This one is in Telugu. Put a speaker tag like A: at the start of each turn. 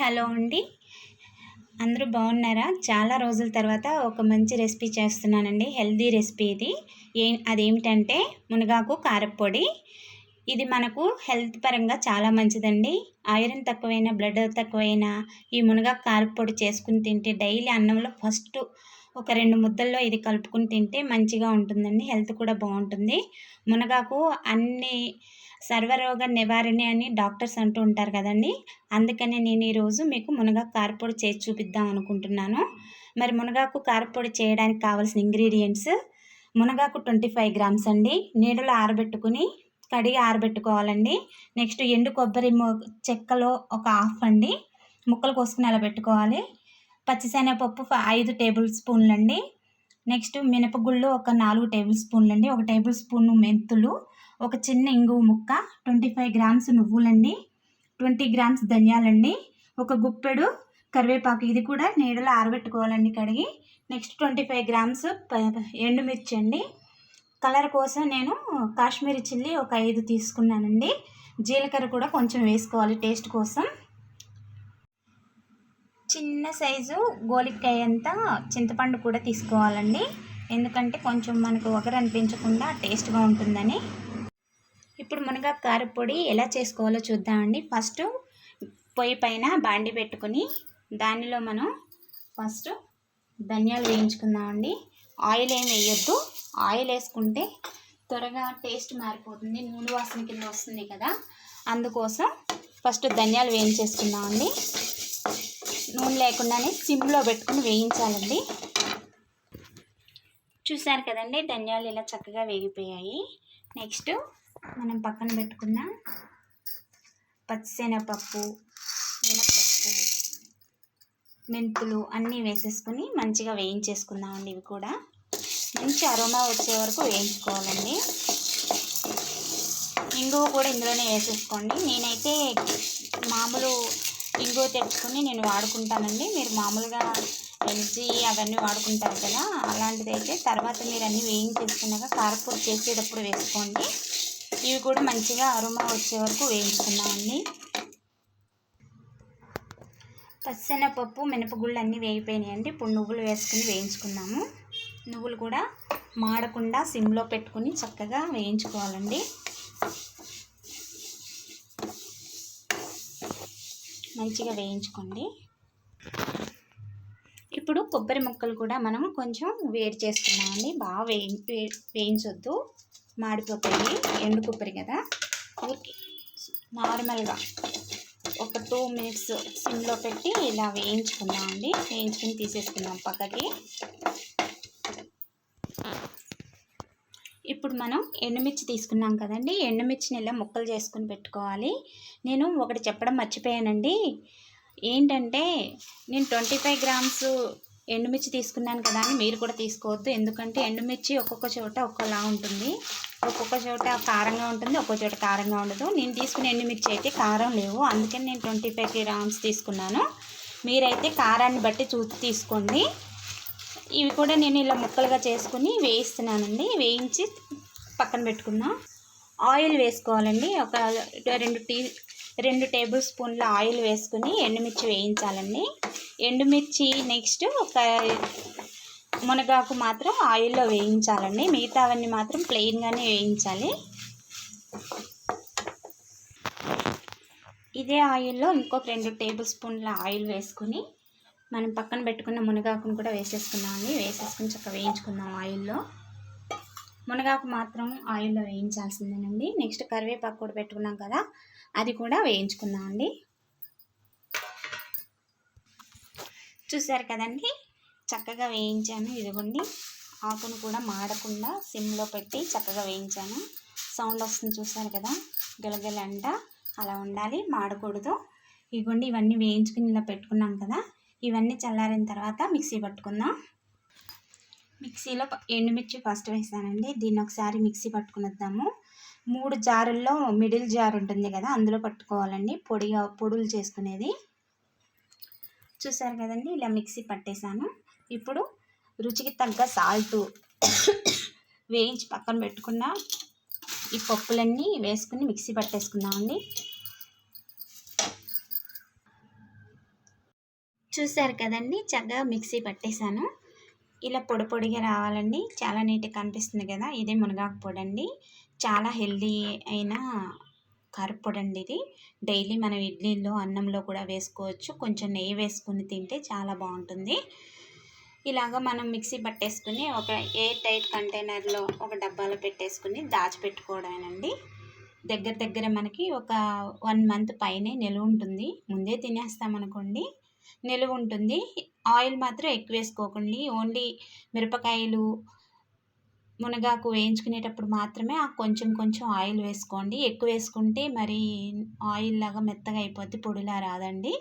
A: హలో అండి. అందరూ బాగున్నారా? చాలా రోజుల తర్వాత ఒక మంచి రెసిపీ చేస్తున్నానండి. హెల్దీ రెసిపీ ఇది. ఏ అదేమిటంటే మునగాకు కారప్పొడి. ఇది మనకు హెల్త్ పరంగా చాలా మంచిదండి. ఐరన్ తక్కువైన బ్లడ్ తక్కువైనా ఈ మునగాకు కారప్పొడి చేసుకుని తింటే డైలీ అన్నంలో ఫస్ట్ ఒక రెండు ముద్దల్లో ఇది కలుపుకుని తింటే మంచిగా ఉంటుందండి హెల్త్ కూడా బాగుంటుంది. మునగాకు అన్ని సర్వరోగ నివారణ అని డాక్టర్స్ అంటూ ఉంటారు కదండి. అందుకనే నేను ఈరోజు మీకు మునగాకు కారపొడి చేసి చూపిద్దాం అనుకుంటున్నాను. మరి మునగాకు కారపొడి చేయడానికి కావాల్సిన ఇంగ్రీడియంట్స్ మునగాకు ట్వంటీ ఫైవ్ గ్రామ్స్ అండి నీడలో ఆరబెట్టుకుని కడిగి ఆరబెట్టుకోవాలండి. నెక్స్ట్ ఎండు కొబ్బరి చెక్కలో ఒక హాఫ్ అండి ముక్కలు కోసుకుని అలా పెట్టుకోవాలి. పచ్చిశనగపప్పు ఐదు టేబుల్ స్పూన్లు అండి నెక్స్ట్ మినపగుళ్ళు ఒక నాలుగు టేబుల్ స్పూన్లు అండి ఒక టేబుల్ స్పూన్ మెంతులు ఒక చిన్న ఇంగువ ముక్క ట్వంటీ ఫైవ్ గ్రామ్స్ నువ్వులండి ట్వంటీ గ్రామ్స్ ధనియాలండి ఒక గుప్పెడు కరివేపాకు. ఇది కూడా నీడలో ఆరబెట్టుకోవాలండి కడిగి. నెక్స్ట్ ట్వంటీ ఫైవ్ గ్రామ్స్ ఎండుమిర్చి అండి కలర్ కోసం నేను కాశ్మీరీ చిల్లీ ఒక ఐదు తీసుకున్నానండి. జీలకర్ర కూడా కొంచెం వేసుకోవాలి టేస్ట్ కోసం. చిన్న సైజు గోలికాయ చింతపండు కూడా తీసుకోవాలండి. ఎందుకంటే కొంచెం మనకు ఒకరు అనిపించకుండా టేస్ట్గా ఉంటుందని. ఇప్పుడు మునగా కారపొడి ఎలా చేసుకోవాలో చూద్దామండి ఫస్ట్ పొయ్యి పైన బాండి పెట్టుకుని దానిలో మనం ఫస్ట్ ధనియాలు వేయించుకుందామండి ఆయిల్ ఏం వేయొద్దు. ఆయిల్ వేసుకుంటే త్వరగా టేస్ట్ మారిపోతుంది. నూనె వాసన కింద వస్తుంది కదా. అందుకోసం ఫస్ట్ ధనియాలు వేయించేసుకుందామండి నూనె లేకుండానే సిమ్లో పెట్టుకుని వేయించాలండి. చూసారు కదండి ధనియాలు ఇలా చక్కగా వేగిపోయాయి. నెక్స్ట్ మనం పక్కన పెట్టుకున్న పచ్చిశనగపప్పు మినపప్పు మెంతులు అన్నీ వేసేసుకుని మంచిగా వేయించేసుకుందామండి ఇవి కూడా. మంచి అరోమా వచ్చే వరకు వేయించుకోవాలండి. ఇంగువ కూడా ఇందులోనే వేసేసుకోండి. నేనైతే మామూలు ఇంగువ తెచ్చుకొని నేను వాడుకుంటానండి. మీరు మామూలుగా ఎల్జీ అవన్నీ వాడుకుంటారు కదా అలాంటిది అయితే తర్వాత మీరు అన్నీ వేయించేసుకున్నాక కారపూర చేసేటప్పుడు వేసుకోండి. ఇవి కూడా మంచిగా అరుమా వచ్చే వరకు వేయించుకున్నామండి పచ్చనపప్పు మినపగుళ్ళు అన్నీ వేగిపోయినాయండి ఇప్పుడు నువ్వులు వేసుకుని వేయించుకున్నాము. నువ్వులు కూడా మాడకుండా సిమ్లో పెట్టుకుని చక్కగా వేయించుకోవాలండి. మంచిగా వేయించుకోండి. ఇప్పుడు కొబ్బరి ముక్కలు కూడా మనం కొంచెం వేడి చేసుకున్నామండి బాగా వేయి వేయించొద్దు. మాడిపోతాయి. ఎండు కొబ్బరి కదా. నార్మల్గా ఒక టూ మినిట్స్ సిమ్లో పెట్టి ఇలా వేయించుకుందామండి. వేయించుకుని తీసేసుకుందాం పక్కకి. ఇప్పుడు మనం ఎండుమిర్చి తీసుకున్నాం కదండి. ఎండుమిర్చిని ఇలా ముక్కలు చేసుకుని పెట్టుకోవాలి. నేను ఒకటి చెప్పడం మర్చిపోయానండి. ఏంటంటే నేను ట్వంటీ ఫైవ్ గ్రామ్స్ ఎండుమిర్చి తీసుకున్నాను కదా అని మీరు కూడా తీసుకోవద్దు. ఎందుకంటే ఎండుమిర్చి ఒక్కొక్క చోట ఒక్కోలా ఉంటుంది. ఒక్కొక్క చోట కారంగా ఉంటుంది ఒక్కొక్క చోట కారంగా ఉండదు. నేను తీసుకున్న ఎండుమిర్చి అయితే కారం లేవు. అందుకని నేను ట్వంటీ ఫైవ్ గ్రామ్స్ తీసుకున్నాను. మీరైతే కారాన్ని బట్టి చూసి తీసుకోండి. ఇవి కూడా నేను ఇలా ముక్కలుగా చేసుకుని వేయిస్తున్నానండి. వేయించి పక్కన పెట్టుకున్నా ఆయిల్ వేసుకోవాలండి. ఒక రెండు టీ రెండు టేబుల్ స్పూన్ల ఆయిల్ వేసుకుని ఎండుమిర్చి వేయించాలండి. ఎండుమిర్చి నెక్స్ట్ ఒక మునగాకు మాత్రం ఆయిల్లో వేయించాలండి. మిగతావన్నీ మాత్రం ప్లెయిన్గానే వేయించాలి. ఇదే ఆయిల్లో ఇంకొక రెండు టేబుల్ స్పూన్ల ఆయిల్ వేసుకుని మనం పక్కన పెట్టుకున్న మునగాకును కూడా వేసేసుకున్నామండి వేసేసుకుని చక్కగా వేయించుకుందాం ఆయిల్లో. మునగాకు మాత్రం ఆయిల్లో వేయించాల్సిందేనండి. నెక్స్ట్ కరివేపాకు కూడా పెట్టుకున్నాం కదా అది కూడా వేయించుకుందామండి. చూసారు కదండి? చక్కగా వేయించాను. ఇదిగోండి ఆకును కూడా మాడకుండా సిమ్లో పెట్టి చక్కగా వేయించాను. సౌండ్ వస్తుంది చూసారు కదా? గిలగిలంట. అలా ఉండాలి మాడకూడదు. ఇగోండి ఇవన్నీ వేయించుకుని ఇలా పెట్టుకున్నాం కదా ఇవన్నీ చల్లారిన తర్వాత మిక్సీ పట్టుకుందాం. మిక్సీలో ఎండుమిర్చి ఫస్ట్ వేసానండి. దీన్ని ఒకసారి మిక్సీ పట్టుకుని వద్దాము మూడు జారుల్లో మిడిల్ జార్ ఉంటుంది కదా అందులో పట్టుకోవాలండి. పొడిగా పొడులు చేసుకునేది. చూసారు కదండి ఇలా మిక్సీ పట్టేశాను. ఇప్పుడు రుచికి తగ్గ సాల్ట్ వేయించి పక్కన పెట్టుకున్న ఈ పప్పులన్నీ వేసుకుని మిక్సీ పట్టేసుకుందామండి. చూసారు కదండి చక్కగా మిక్సీ పట్టేశాను. ఇలా పొడి పొడిగా రావాలండి. చాలా నీట్గా కనిపిస్తుంది కదా ఇదే మునగాకు పొడి అండి చాలా హెల్దీ అయిన కారపొడి అండి ఇది. డైలీ మనం ఇడ్లీలో అన్నంలో కూడా వేసుకోవచ్చు. కొంచెం నెయ్యి వేసుకుని తింటే చాలా బాగుంటుంది. ఇలాగ మనం మిక్సీ పట్టేసుకుని ఒక ఎయిర్ టైట్ కంటైనర్లో ఒక డబ్బాలో పెట్టేసుకుని దాచిపెట్టుకోవడమేనండి. దగ్గర దగ్గర మనకి ఒక వన్ మంత్ పైనే నిలువ ఉంటుంది. ముందే తినేస్తామనుకోండి నిలువ ఉంటుంది ఆయిల్ మాత్రం ఎక్కువ వేసుకోకండి. ఓన్లీ మిరపకాయలు మునగాకు వేయించుకునేటప్పుడు మాత్రమే ఆ కొంచెం కొంచెం ఆయిల్ వేసుకోండి. ఎక్కువ వేసుకుంటే మరి ఆయిల్ లాగా మెత్తగా అయిపోద్ది పొడిలా రాదండి.